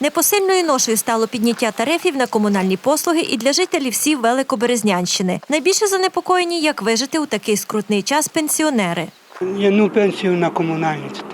Непосильною ношею стало підняття тарифів на комунальні послуги і для жителів сіл Великоберезнянщини. Найбільше занепокоєні, як вижити у такий скрутний час пенсіонери. Я ну пенсію на комунальність.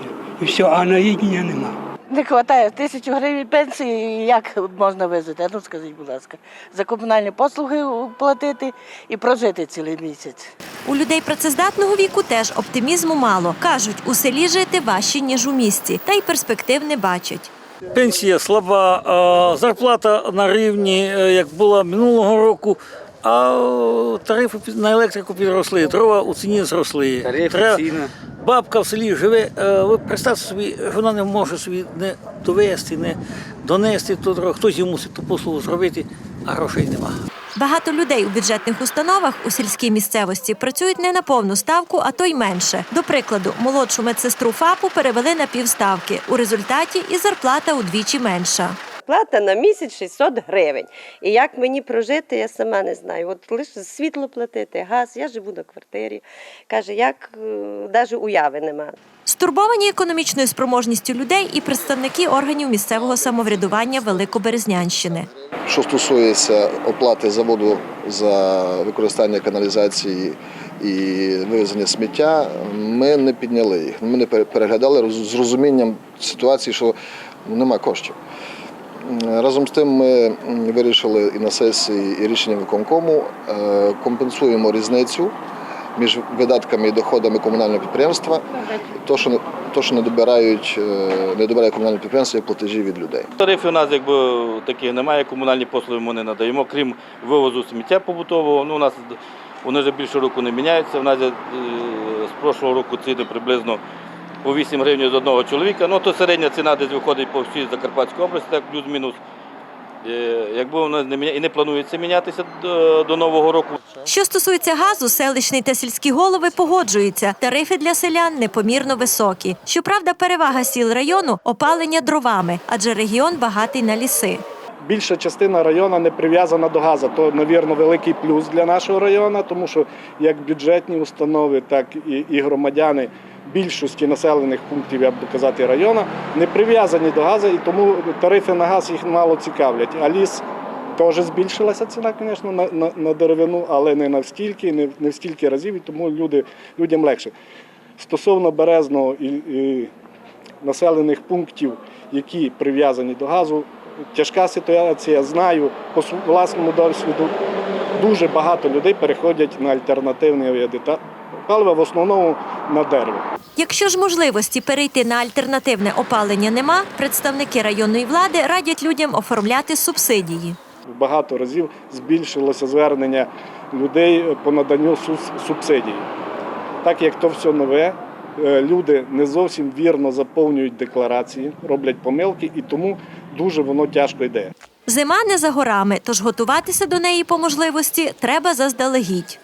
І все, а на їднення нема. Не вистачає тисячу гривень пенсії, як можна вижити? Ну скажіть, будь ласка, за комунальні послуги платити і прожити цілий місяць. У людей працездатного віку теж оптимізму мало. Кажуть, у селі жити важче, ніж у місті, та й перспектив не бачать. Пенсія слаба, зарплата на рівні, е, як була минулого року, а тарифи на електрику підросли, дрова у ціні зросли. Тарифи, ціна. Бабка в селі живе, е, ви представте собі, вона не може собі не довести, не донести ту дорогу. Хтось їй мусить ту послугу зробити, а грошей нема. Багато людей у бюджетних установах у сільській місцевості працюють не на повну ставку, а то й менше. До прикладу, молодшу медсестру ФАПу перевели на півставки. У результаті і зарплата удвічі менша. Плата на місяць 600 гривень. І як мені прожити, я сама не знаю. От лише світло платити, газ, я живу на квартирі. Каже, як навіть уяви нема. Стурбовані економічною спроможністю людей і представники органів місцевого самоврядування Великоберезнянщини. Що стосується оплати за воду за використання каналізації і вивезення сміття, ми не підняли їх. Ми не переглядали з розумінням ситуації, що нема коштів. Разом з тим ми вирішили і на сесії, і рішенням виконкому е, компенсуємо різницю між видатками і доходами комунального підприємства, то, що то, що не добирають, е, не добирає комунальне підприємство, платежі від людей. Тарифів у нас якби таких немає, комунальні послуги ми не надаємо, крім вивозу сміття побутового. Ну, у нас вони вже більше року не міняються. У нас е, з прошлого року ціни приблизно по 8 гривень з одного чоловіка. Ну, то середня ціна десь виходить по всій Закарпатській області, так плюс-мінус. Е, Якби воно не і не планується мінятися до, до нового року. Що стосується газу, селищний та сільські голови погоджуються. Тарифи для селян непомірно високі. Щоправда, перевага сіл району опалення дровами, адже регіон багатий на ліси. Більша частина району не прив'язана до газу. То, навірно, великий плюс для нашого району, тому що як бюджетні установи, так і, громадяни більшості населених пунктів, я б казати, району, не прив'язані до газу, і тому тарифи на газ їх мало цікавлять. А ліс теж збільшилася ціна, звісно, на, на, на деревину, але не навстільки, не, не в стільки разів, і тому люди, людям легше. Стосовно Березного і, і населених пунктів, які прив'язані до газу. Тяжка ситуація, знаю по власному досвіду. Дуже багато людей переходять на альтернативні види палива, в основному на дерево. Якщо ж можливості перейти на альтернативне опалення нема, представники районної влади радять людям оформляти субсидії. Багато разів збільшилося звернення людей по наданню субсидій. Так як то все нове, люди не зовсім вірно заповнюють декларації, роблять помилки, і тому дуже воно тяжко йде. Зима не за горами, тож готуватися до неї по можливості треба заздалегідь.